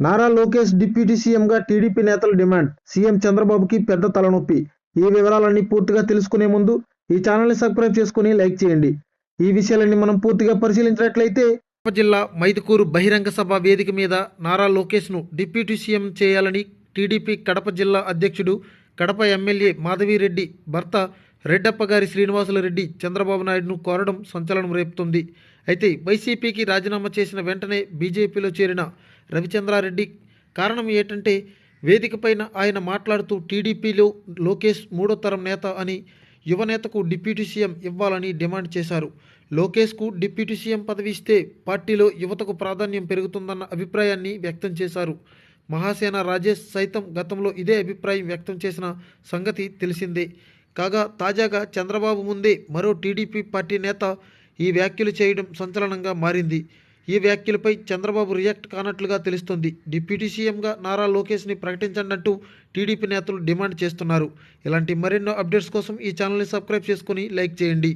Nara Lokesh deputy సీఎంగా TDP నేతల demand. CM చంద్రబాబుకి పెద్ద తలనొప్పి. ఈ వివరాలన్నీ పూర్తిగా తెలుసుకునే ముందు ఈ ఛానల్ని సబ్స్క్రైబ్ చేసుకుని లైక్ చేయండి. ఈ విషయాలన్నీ మనం పూర్తిగా పరిశీలించినట్లయితే కడప జిల్లా మైదుకూరు బహిరంగ సభ వేదిక మీద నారా లోకేష్ను డిప్యూటీ సీఎం చేయాలని టీడీపీ కడప జిల్లా అధ్యక్షుడు కడప ఎమ్మెల్యే మాధవిరెడ్డి భర్త రెడ్డప్ప గారి శ్రీనివాసులరెడ్డి చంద్రబాబు నాయుడును కోరడం సంచలనం రేపుతుంది. అయితే వైసీపీకి రాజీనామా చేసిన వెంటనే బీజేపీలో చేరిన రవిచంద్రారెడ్డి కారణం ఏంటంటే వేదికపైన ఆయన మాట్లాడుతూ టీడీపీలో లోకేష్ మూడో తరం నేత అని యువనేతకు డిప్యూటీ సీఎం ఇవ్వాలని డిమాండ్ చేశారు. లోకేష్కు డిప్యూటీ సీఎం పదవి ఇస్తే పార్టీలో యువతకు ప్రాధాన్యం పెరుగుతుందన్న అభిప్రాయాన్ని వ్యక్తం చేశారు. మహాసేన రాజేష్ సైతం గతంలో ఇదే అభిప్రాయం వ్యక్తం చేసిన సంగతి తెలిసిందే. కాగా తాజాగా చంద్రబాబు ముందే మరో టీడీపీ పార్టీ నేత ఈ వ్యాఖ్యలు చేయడం సంచలనంగా మారింది. ఈ వ్యాఖ్యలపై చంద్రబాబు రియాక్ట్ కానట్లుగా తెలుస్తోంది. డిప్యూటీ సీఎంగా నారా లోకేష్ని ప్రకటించండి అంటూ టీడీపీ నేతలు డిమాండ్ చేస్తున్నారు. ఇలాంటి మరెన్నో అప్డేట్స్ కోసం ఈ ఛానల్ని సబ్స్క్రైబ్ చేసుకుని లైక్ చేయండి.